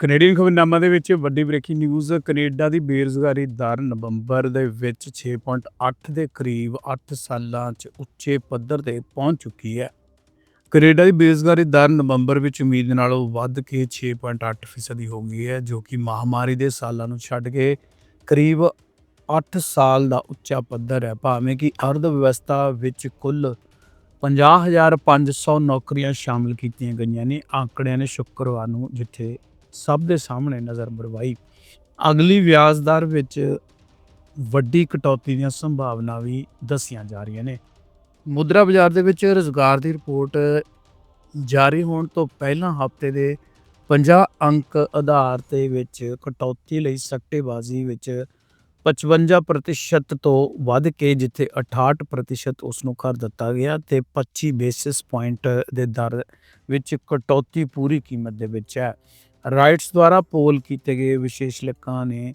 Canadian ਖਬਰਨਾਮਾ ਦੇ ਵਿੱਚ ਵੱਡੀ ਬ੍ਰੇਕਿੰਗ ਨਿਊਜ਼, ਕੈਨੇਡਾ ਦੀ ਬੇਰੁਜ਼ਗਾਰੀ ਦਰ ਨਵੰਬਰ ਦੇ ਵਿੱਚ 6.8 ਦੇ ਕਰੀਬ 8 ਸਾਲਾਂ 'ਚ ਉੱਚੇ ਪੱਧਰ ਤੇ ਪਹੁੰਚ ਚੁੱਕੀ ਹੈ। ਕੈਨੇਡਾ ਦੀ ਬੇਰੁਜ਼ਗਾਰੀ ਦਰ ਨਵੰਬਰ ਵਿੱਚ ਉਮੀਦ ਨਾਲੋਂ ਵੱਧ ਕੇ 6.8% ਫੀਸਦੀ ਹੋ ਗਈ ਹੈ, ਜੋ ਕਿ ਮਹਾਮਾਰੀ ਦੇ ਸਾਲਾਂ ਨੂੰ ਛੱਡ ਕੇ ਕਰੀਬ 8 ਸਾਲ ਦਾ ਉੱਚਾ ਪੱਧਰ ਹੈ। ਭਾਵੇਂ ਕਿ ਅਰਧ ਵਿਵਸਥਾ ਵਿੱਚ ਕੁੱਲ 50500 ਨੌਕਰੀਆਂ ਸ਼ਾਮਲ ਕੀਤੀਆਂ ਗਈਆਂ ਨੇ ਆંકੜਿਆਂ ਨੇ ਸ਼ੁੱਕਰਵਾਰ ਨੂੰ ਜਿੱਥੇ ਸਭ ਦੇ ਸਾਹਮਣੇ ਨਜ਼ਰ ਮਰਵਾਈ। ਅਗਲੀ ਵਿਆਜ ਦਰ ਵਿੱਚ ਵੱਡੀ ਕਟੌਤੀ ਦੀਆਂ ਸੰਭਾਵਨਾ ਵੀ ਦੱਸੀਆਂ ਜਾ ਰਹੀਆਂ ਨੇ। ਮੁਦਰਾ ਬਾਜ਼ਾਰ ਦੇ ਵਿੱਚ ਰੁਜ਼ਗਾਰ ਦੀ ਰਿਪੋਰਟ ਜਾਰੀ ਹੋਣ ਤੋਂ ਪਹਿਲਾਂ ਹਫ਼ਤੇ ਦੇ 50 ਅੰਕ ਆਧਾਰ ਤੇ ਵਿੱਚ ਕਟੌਤੀ ਲਈ ਸੱਟੇਬਾਜ਼ੀ ਵਿੱਚ 55% ਤੋਂ ਵੱਧ ਕੇ ਜਿੱਥੇ 68% ਉਸ ਨੂੰ ਕਰ ਦਿੱਤਾ ਗਿਆ ਤੇ 25 ਬੇਸਿਸ ਪੁਆਇੰਟ ਦੇ ਦਰ ਵਿੱਚ ਕਟੌਤੀ ਪੂਰੀ ਕੀਮਤ ਦੇ ਵਿੱਚ ਹੈ। ਰਾਈਟਸ ਦੁਆਰਾ ਪੋਲ ਕੀਤੇ ਗਏ ਵਿਸ਼ੇਸ਼ਲਕਾਂ ਨੇ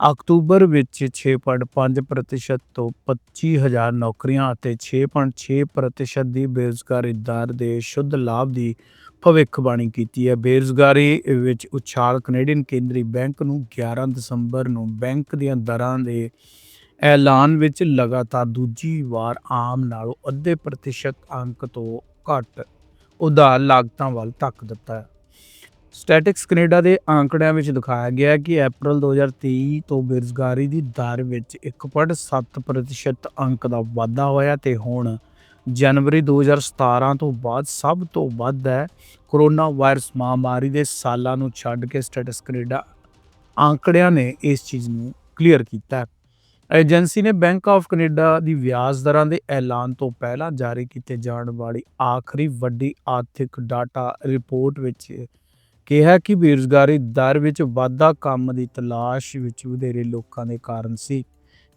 ਅਕਤੂਬਰ ਵਿੱਚ 6.5% ਤੋਂ 25000 ਨੌਕਰੀਆਂ ਅਤੇ 6.6% ਦੀ ਬੇਰੁਜ਼ਗਾਰੀ ਦਰ ਦੇ ਸ਼ੁੱਧ ਲਾਭ ਦੀ ਭਵਿੱਖਬਾਣੀ ਕੀਤੀ ਹੈ। ਬੇਰੁਜ਼ਗਾਰੀ ਵਿੱਚ ਉਛਾਲ ਕੈਨੇਡੀਅਨ ਕੇਂਦਰੀ ਬੈਂਕ ਨੂੰ 11 ਦਸੰਬਰ ਨੂੰ ਬੈਂਕ ਦੀਆਂ ਦਰਾਂ ਦੇ ਐਲਾਨ ਵਿੱਚ ਲਗਾਤਾਰ ਦੂਜੀ ਵਾਰ ਆਮ ਨਾਲੋਂ ਅੱਧੇ ਪ੍ਰਤੀਸ਼ਤ ਅੰਕ ਤੋਂ ਘੱਟ ਉਧਾਰ ਲਾਗਤਾਂ ਵੱਲ ਧੱਕ ਦਿੱਤਾ ਹੈ। ਸਟੈਟਿਕਸ ਕੈਨੇਡਾ ਦੇ ਆંકੜਿਆਂ ਵਿੱਚ ਦਿਖਾਇਆ ਗਿਆ ਹੈ ਕਿ ਅਪ੍ਰੈਲ 2023 ਤੋਂ ਬੇਰੁਜ਼ਗਾਰੀ ਦੀ ਦਰ ਵਿੱਚ 1.7% ਅੰਕ ਦਾ ਵਾਧਾ ਹੋਇਆ ਤੇ ਹੁਣ ਜਨਵਰੀ 2017 ਤੋਂ ਬਾਅਦ ਸਭ ਤੋਂ ਵੱਧ ਹੈ। ਕਰੋਨਾ ਵਾਇਰਸ ਮਹਾਮਾਰੀ ਦੇ ਸਾਲਾਂ ਨੂੰ ਛੱਡ ਕੇ ਸਟੈਟਸ ਕੈਨੇਡਾ ਆંકੜਿਆਂ ਨੇ ਇਸ ਚੀਜ਼ ਨੂੰ ਕਲੀਅਰ ਕੀਤਾ ਹੈ। ਏਜੰਸੀ ਨੇ ਬੈਂਕ ਆਫ ਕੈਨੇਡਾ ਦੀ ਵਿਆਜ ਦਰਾਂ ਦੇ ਐਲਾਨ ਤੋਂ ਪਹਿਲਾਂ ਜਾਰੀ ਕੀਤੇ ਜਾਣ ਵਾਲੀ ਆਖਰੀ ਵੱਡੀ ਆਰਥਿਕ ਡਾਟਾ ਰਿਪੋਰਟ ਵਿੱਚ ਕਿਹਾ ਕਿ ਬੇਰੁਜ਼ਗਾਰੀ ਦਰ ਵਿੱਚ ਵਾਧਾ ਕੰਮ ਦੀ ਤਲਾਸ਼ ਵਿੱਚ ਵਧੇਰੇ ਲੋਕਾਂ ਦੇ ਕਾਰਨ ਸੀ।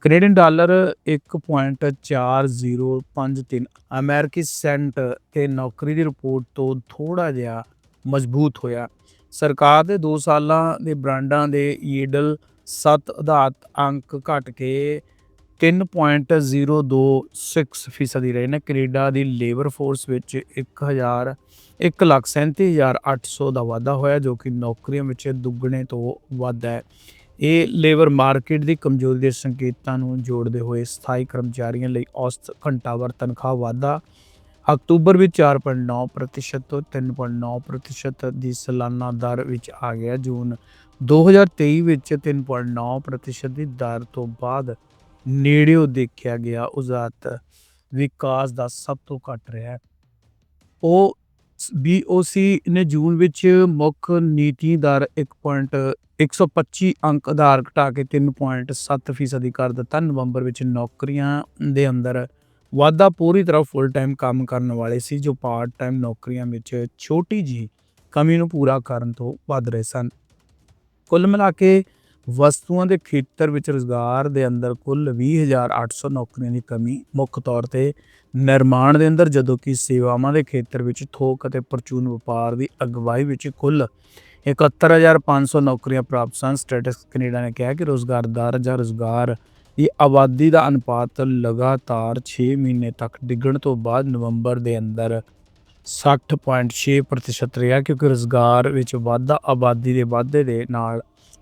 ਕੈਨੇਡੀਅਨ ਡਾਲਰ 1.4053 ਅਮਰੀਕੀ ਸੈਂਟ ਤੇ ਨੌਕਰੀ ਦੀ ਰਿਪੋਰਟ ਤੋਂ ਥੋੜਾ ਜਿਹਾ ਮਜ਼ਬੂਤ ਹੋਇਆ। ਸਰਕਾਰ ਦੇ 2 ਸਾਲਾਂ ਦੇ ਬ੍ਰਾਂਡਾਂ ਦੇ ਯੀਲਡ 7 ਆਧਾਰਿਤ ਅੰਕ ਘਟ ਕੇ 3.026 ਫੀਸਦੀ ਰਹੇ ਨੇ। ਕੈਨੇਡਾ ਦੀ ਲੇਬਰ ਫੋਰਸ ਵਿੱਚ 1000 137800 ਦਾ ਵਾਧਾ ਹੋਇਆ, ਜੋ ਕਿ ਨੌਕਰੀਆਂ ਵਿੱਚ ਦੁੱਗਣੇ ਤੋਂ ਵੱਧ ਹੈ। ਇਹ ਲੇਬਰ ਮਾਰਕੀਟ ਦੀ ਕਮਜ਼ੋਰੀ ਦੇ ਸੰਕੇਤਾਂ ਨੂੰ ਜੋੜਦੇ ਹੋਏ ਸਥਾਈ ਕਰਮਚਾਰੀਆਂ ਲਈ ਔਸਤ ਘੰਟਾਵਾਰ ਤਨਖਾਹ ਵਾਧਾ। ਅਕਤੂਬਰ ਵਿੱਚ 4.9% ਤੋਂ 3.9% ਦੀ ਸਾਲਾਨਾ ਦਰ ਵਿੱਚ ਆ ਗਿਆ। ਜੂਨ 2023 ਵਿੱਚ 3.9% ਦੀ ਦਰ ਤੋਂ ਬਾਅਦ ਨੇੜਿਓ ਦੇਖਿਆ ਗਿਆ ਉਜ਼ਾਤ ਵਿਕਾਸ ਦਾ ਸਭ ਤੋਂ ਘੱਟ ਰਿਹਾ ਹੈ। ਉਹ BOC ਨੇ ਜੂਨ ਵਿੱਚ ਮੁੱਖ ਨੀਤੀ ਦਰ 1.125 ਅੰਕ ਆਧਾਰ ਘਟਾ ਕੇ 3.7 ਫੀਸਦੀ ਕਰ ਦਿੱਤਾ। ਨਵੰਬਰ ਵਿੱਚ ਨੌਕਰੀਆਂ ਦੇ ਅੰਦਰ ਵਾਧਾ ਪੂਰੀ ਤਰ੍ਹਾਂ ਫੁੱਲ ਟਾਈਮ ਕੰਮ ਕਰਨ ਵਾਲੇ ਸੀ, ਜੋ ਪਾਰਟ ਟਾਈਮ ਨੌਕਰੀਆਂ ਵਿੱਚ ਛੋਟੀ ਜੀ ਕਮੀ ਨੂੰ ਪੂਰਾ ਕਰਨ ਤੋਂ ਵੱਧ ਰਹੇ ਸਨ। ਕੁੱਲ ਮਿਲਾ ਕੇ ਵਸਤੂਆਂ ਦੇ ਖੇਤਰ ਵਿੱਚ ਰੁਜ਼ਗਾਰ ਦੇ ਅੰਦਰ ਕੁੱਲ 20800 ਨੌਕਰੀਆਂ ਦੀ ਕਮੀ ਮੁੱਖ ਤੌਰ ਤੇ ਨਿਰਮਾਣ ਦੇ ਅੰਦਰ, ਜਦੋਂ ਕਿ ਸੇਵਾਵਾਂ ਦੇ ਖੇਤਰ ਵਿੱਚ ਥੋਕ ਅਤੇ ਪ੍ਰਚੂਨ ਵਪਾਰ ਦੀ ਅਗਵਾਈ ਵਿੱਚ ਕੁੱਲ 71500 ਨੌਕਰੀਆਂ ਪ੍ਰਾਪਤ ਸਨ। ਸਟੇਟਸ ਕੈਨੇਡਾ ਨੇ ਕਿਹਾ ਕਿ ਰੋਜ਼ਗਾਰ ਦਰ ਜਾਂ ਰੋਜ਼ਗਾਰ ਦੀ ਆਬਾਦੀ ਦਾ ਅਨੁਪਾਤ ਲਗਾਤਾਰ 6 ਮਹੀਨੇ ਤੱਕ ਡਿੱਗਣ ਤੋਂ ਬਾਅਦ ਨਵੰਬਰ ਦੇ ਅੰਦਰ 60.6% ਰਿਹਾ, ਕਿਉਂਕਿ ਰੋਜ਼ਗਾਰ ਵਿੱਚ ਵਾਧਾ, ਆਬਾਦੀ ਦੇ ਵਾਧੇ ਦੇ ਨਾਲ